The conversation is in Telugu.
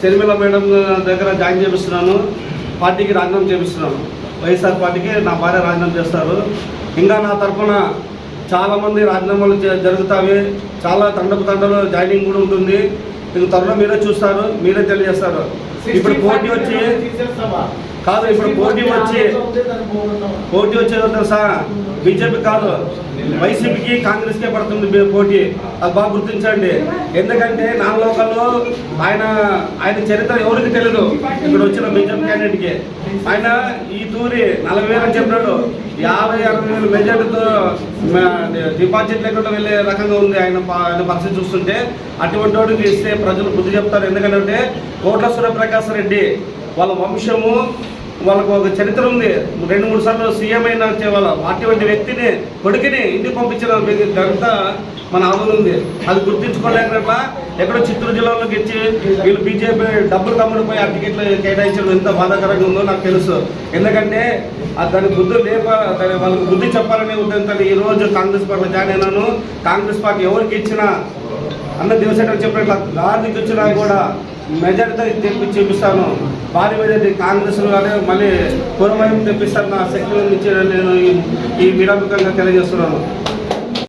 షర్మిల మేడం దగ్గర జాయిన్ చేపిస్తున్నాను. పార్టీకి రాజీనామా చేపిస్తున్నాను. వైఎస్ఆర్ పార్టీకి నా భార్య రాజీనామా చేస్తారు. ఇంకా నా తరఫున చాలామంది రాజీనామాలు జరుగుతాయి. చాలా తండపు తండలు జాయినింగ్ కూడా ఉంటుంది. మీకు త్వరలో మీరే చూస్తారు మీరే తెలియజేస్తారు. ఇప్పుడు పోటీ వచ్చి కాదు ఇప్పుడు పోటీ వచ్చి పోటీ వచ్చేదో తెలుసా బీజేపీ కాదు. వైసీపీకి కాంగ్రెస్కే పడుతుంది పోటీ. అది బాగా గుర్తించండి. ఎందుకంటే నాన్ లోకల్లో ఆయన ఆయన చరిత్ర ఎవరికి తెలియదు ఇక్కడ వచ్చిన బీజేపీ క్యాండిడేట్కి ఆయన ఈ తూరి నలభై వేలు అని చెప్పినాడు. యాభై అరవై వేలు మెజార్టీతో డిపాజిట్ లేకుండా వెళ్ళే రకంగా ఉంది ఆయన ఆయన పరిస్థితి చూస్తుంటే. అటువంటి వాడికి ఇస్తే ప్రజలు బుద్ధి చెప్తారు. ఎందుకంటే కోట్ల సూర్యప్రకాశ్ రెడ్డి వాళ్ళ వంశము వాళ్ళకు ఒక చరిత్ర ఉంది. రెండు మూడు సార్లు సీఎం అయిన వాళ్ళ అటువంటి వ్యక్తిని కొడుకుని ఇంటికి పంపించిన ఘనత మన ఆవులు ఉంది. అది గుర్తించుకోలేక ఎక్కడో చిత్తూరు జిల్లాలో గెచ్చి వీళ్ళు బీజేపీ డబ్బులు కమ్ముడిపోయి ఆ టికెట్లు కేటాయించడం ఎంత బాధాకరంగా ఉందో నాకు తెలుసు. ఎందుకంటే దాని బుద్ధి లేప దాని వాళ్ళకి బుద్ధి చెప్పాలనే ఉద్దేశంతో ఈ రోజు కాంగ్రెస్ పార్టీలో జాయిన్ అయినాను. కాంగ్రెస్ పార్టీ ఎవరికి ఇచ్చినా అన్న దేవసేన చెప్పినట్లు గార్నికి వచ్చినా కూడా మెజారిటీ తెప్పి చూపిస్తాను. భారీ మెజార్టీ కాంగ్రెస్ కానీ మళ్ళీ పురమయం తెప్పిస్తాను నా శక్తులను ఇచ్చి నేను ఈ- విడాముఖంగా తెలియజేస్తున్నాను.